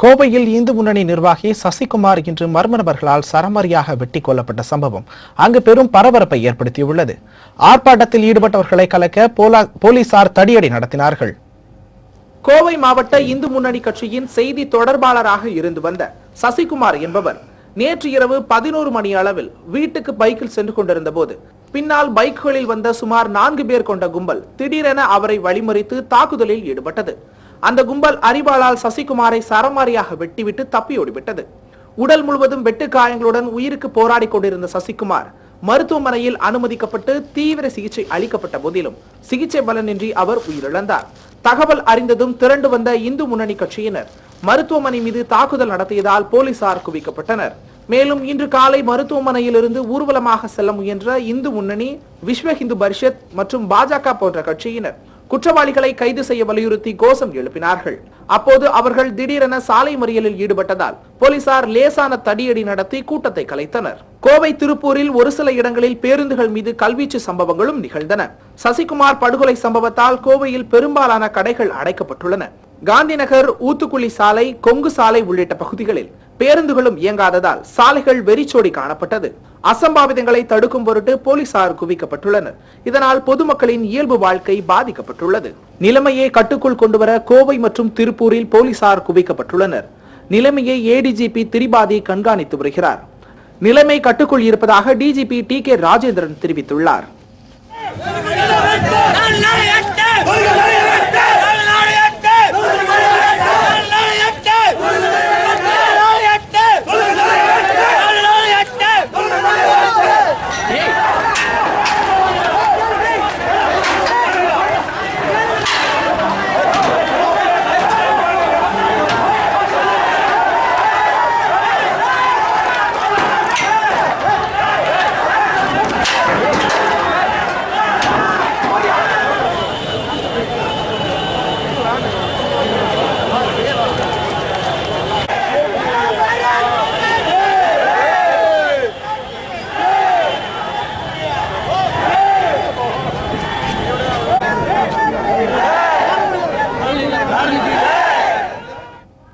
கோவையில் இந்து முன்னணி நிர்வாகி சசிகுமார் இன்று மர்ம நபர்களால் சரமாரியாக வெட்டி கொல்லப்பட்ட சம்பவம் அங்கு பெரும் பரபரப்பை ஏற்படுத்தியுள்ளது. ஆர்ப்பாட்டத்தில் ஈடுபட்டவர்களை கலக்க போலீசார் தடியடி நடத்தினார்கள். கோவை மாவட்ட இந்து முன்னணி கட்சியின் செய்தி தொடர்பாளராக இருந்து வந்த சசிகுமார் என்பவர் நேற்று இரவு பதினோரு மணி அளவில் வீட்டுக்கு பைக்கில் சென்று கொண்டிருந்த போது பின்னால் பைக்குகளில் வந்த சுமார் நான்கு பேர் கொண்ட கும்பல் திடீரென அவரை வழிமறித்து தாக்குதலில் ஈடுபட்டது. அந்த கும்பல் அரிவாளால் சசிகுமாரை சரமாரியாக வெட்டிவிட்டு தப்பியோடிவிட்டது உடல் முழுவதும் வெட்டு காயங்களுடன் உயிருக்கு போராடி கொண்டிருந்த சசிகுமார் மருத்துவமனையில் அனுமதிக்கப்பட்டு தீவிர சிகிச்சை அளிக்கப்பட்ட போதிலும் சிகிச்சை பலனின்றி அவர் உயிரிழந்தார். தகவல் அறிந்ததும் திரண்டு வந்த இந்து முன்னணி கட்சியினர் மருத்துவமனை மீது தாக்குதல் நடத்தியதால் போலீசார் குவிக்கப்பட்டனர். மேலும் இன்று காலை மருத்துவமனையில் இருந்து ஊர்வலமாக செல்ல முயன்ற இந்து முன்னணி விஸ்வ ஹிந்து பரிஷத் மற்றும் பாஜக போன்ற கட்சியினர் குற்றவாளிகளை கைது செய்ய வலியுறுத்தி கோஷம் எழுப்பினார்கள். அப்போது அவர்கள் திடீரென சாலை மறியலில் ஈடுபட்டதால் போலீசார் லேசான தடியடி நடத்தி கூட்டத்தை கலைத்தனர். கோவை திருப்பூரில் ஒரு சில இடங்களில் பேருந்துகள் மீது கல்வீச்சு சம்பவங்களும் நிகழ்ந்தன. சசிகுமார் படுகொலை சம்பவத்தால் கோவையில் பெரும்பாலான கடைகள் அடைக்கப்பட்டுள்ளன. காந்திநகர் ஊத்துக்குளி சாலை கொங்கு சாலை உள்ளிட்ட பகுதிகளில் பேருந்துகளும் இயங்காததால் சாலைகள் வெறிச்சோடி காணப்பட்டது. அசம்பாவிதங்களை தடுக்கும் பொருட்டு போலீசார் குவிக்கப்பட்டுள்ளனர். இதனால் பொதுமக்களின் இயல்பு வாழ்க்கை பாதிக்கப்பட்டுள்ளது. நிலைமையை கட்டுக்குள் கொண்டுவர கோவை மற்றும் திருப்பூரில் போலீசார் குவிக்கப்பட்டுள்ளனர். நிலைமையை ஏடிஜிபி திரிபாதி கண்காணித்து வருகிறார். நிலைமை கட்டுக்குள் இருப்பதாக டிஜிபி டி கே ராஜேந்திரன் தெரிவித்துள்ளார்.